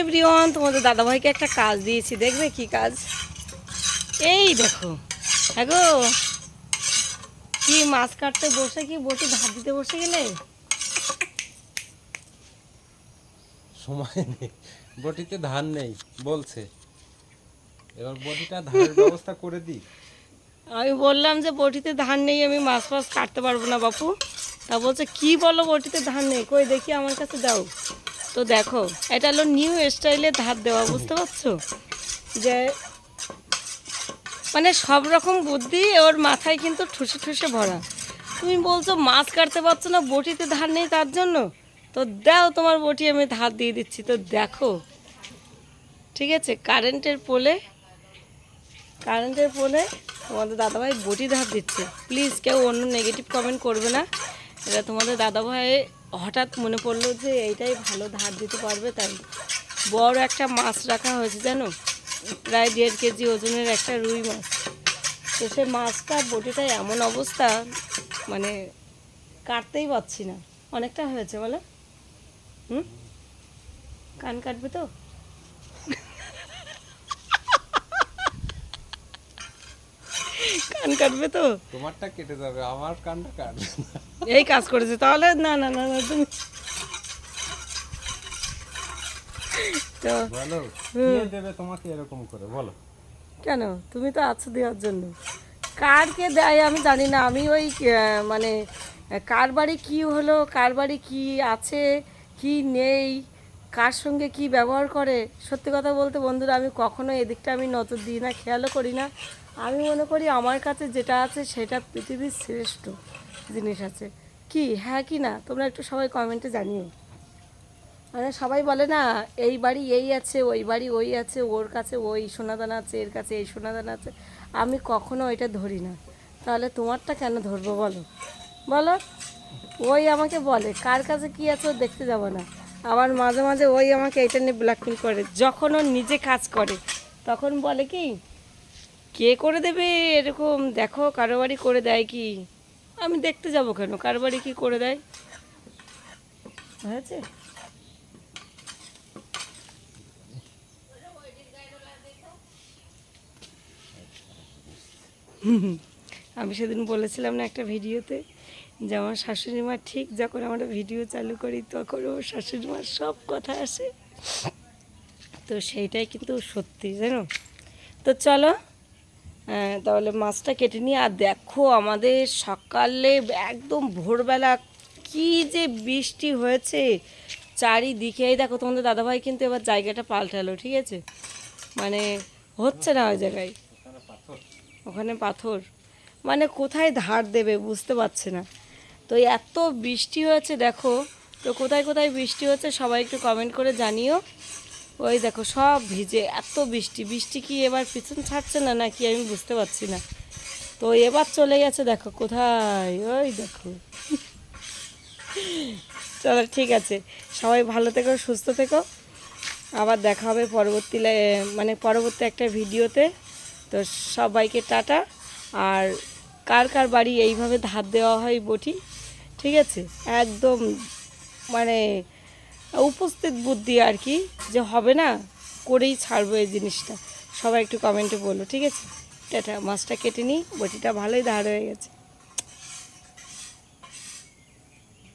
Everyone তোমাদের দাদাভাইকে একটা কাজ দিয়েছি। দেখবে কি কাজ? এই দেখো। হ্যাঁ গো কি মাছ কাটতে বসে কি বসে ধার দিতে বসে গেলে? সময় নেই। বটিতে ধান নেই বলছে। এবার বটিটা ধানের ব্যবস্থা করে দিই। আমি বললাম যে বটিতে ধান নেই আমি মাছ ফাছ কাটতে পারব না বাপু। তা বলছে কি বলো বটিতে ধান নেই? কই দেখি আমার কাছে দাও। তো দেখো, এটা হলো নিউ স্টাইলে ধার দেওয়া, বুঝতে পারছ? যে মানে সব রকম বুদ্ধি ওর মাথায় কিন্তু ঠুসে ঠুসে ভরা। তুমি বলছো মাছ কাটতে পারছ না, বটিতে ধার নেই তার জন্য? তো দাও, তোমার বটি আমি ধার দিয়ে দিচ্ছি। তো দেখো, ঠিক আছে কারেন্টের পোলে কারেন্টের পোলে তোমাদের দাদাভাই বটি ধার দিচ্ছে। প্লিজ কেউ অন্য নেগেটিভ কমেন্ট করবে না। এটা তোমাদের দাদাভাই হঠাৎ মনে পড়ল যে এইটাই ভালো ধার দিতে পারবে, তাই। বড় একটা মাছ রাখা হয়েছে যেন প্রায় দেড় কেজি ওজনের একটা রুই মাছ। তো সে মাছটা বটিটা এমন অবস্থা মানে কাটতেই পারছি না। অনেকটা হয়েছে বলো? হুম? কান কাটবে তো? কান কাটবে তো। তোমারটা কেটে যাবে আমার কানটা কাটবে এই কাজ করেছে তাহলে না না না না তুমি তো বলো কে দেবে তোমাকে এরকম করে? বলো। কেন? তুমি তো আছো দেওয়ার জন্য। কারকে দেয় আমি জানি না। আমি ওই মানে কার বাড়ি কী হলো কার বাড়ি কী আছে কি নেই কার সঙ্গে কি ব্যবহার করে? সত্যি কথা বলতে বন্ধুরা আমি কখনো এদিকটা আমি নজর দিই না খেয়ালও করি না। আমি মনে করি আমার কাছে যেটা আছে সেটা পৃথিবীর শ্রেষ্ঠ জিনিস আছে। কি? হ্যাঁ কি না? তোমরা একটু সবাই কমেন্টে জানিও। মানে সবাই বলে না, এই বাড়ি এই আছে, ওই বাড়ি ওই আছে, ওর কাছে ওই সোনাদানা আছে, এর কাছে এই সোনাদানা আছে। আমি কখনো এটা ধরি না। তাহলে তোমারটা কেন ধরবো বলো? বলো, ওই আমাকে বলে, কার কাছে কি আছে ও দেখতে যাব না। আবার মাঝে মাঝে ওই আমাকে এটা নিয়ে ব্ল্যাকমেল করে, যখন ও নিজে কাজ করে, তখন বলে কি কে করে দেবে? এরকম দেখো কারও বাড়ি করে দেয় কি? আমি দেখতে যাব কেন? কার বাড়ি কি করে দেয়? হয়েছে? আমি সেদিন বলেছিলাম না একটা ভিডিওতে যে আমার শাশুড়ি মা ঠিক যখন আমরা ভিডিও চালু করি তখন ও শাশুড়ি মার সব কথা আসে। তো সেইটাই কিন্তু সত্যি, জানো? তো চলো তাহলে মাছটা কেটে নিয়ে, আর দেখো আমাদের সকালে একদম ভোরবেলা কি যে বৃষ্টি হয়েছে চারিদিকে। এই দেখো তোমাদের দাদাভাই কিন্তু এবার জায়গাটা পাল্টালো, ঠিক আছে? মানে হচ্ছে না ওই জায়গায়। ওখানে পাথর। মানে কোথায় ধার দেবে বুঝতে পারছে না। তো এত বৃষ্টি হয়েছে, দেখো। তো কোথায় কোথায় বৃষ্টি হচ্ছে সবাই একটু কমেন্ট করে জানিও। ওই দেখো, সব ভিজে, এত বৃষ্টি। বৃষ্টি কি এবার পিছন ছাড়ছে না নাকি? আমি বুঝতে পারছি না। তো এবার চলে গেছে, দেখো কোথায়? ওই দেখো। চলো, ঠিক আছে। সবাই ভালো থেকো, সুস্থ থেকো। আবার দেখা হবে পরবর্তী মানে পরবর্তী একটা ভিডিওতে। তো সবাইকে টাটা। আর কার কার বাড়ি এইভাবে ধার দেওয়া হয় বটি? ঠিক আছে? একদম মানে উপস্থিত বুদ্ধি আর কি, যে হবে না, করেই ছাড়বো এই জিনিসটা। সবাই একটু কমেন্টে বলো, ঠিক আছে? টাটা, মাছটা কেটে নিই, বটিটা ভালোই ধার হয়ে গেছে।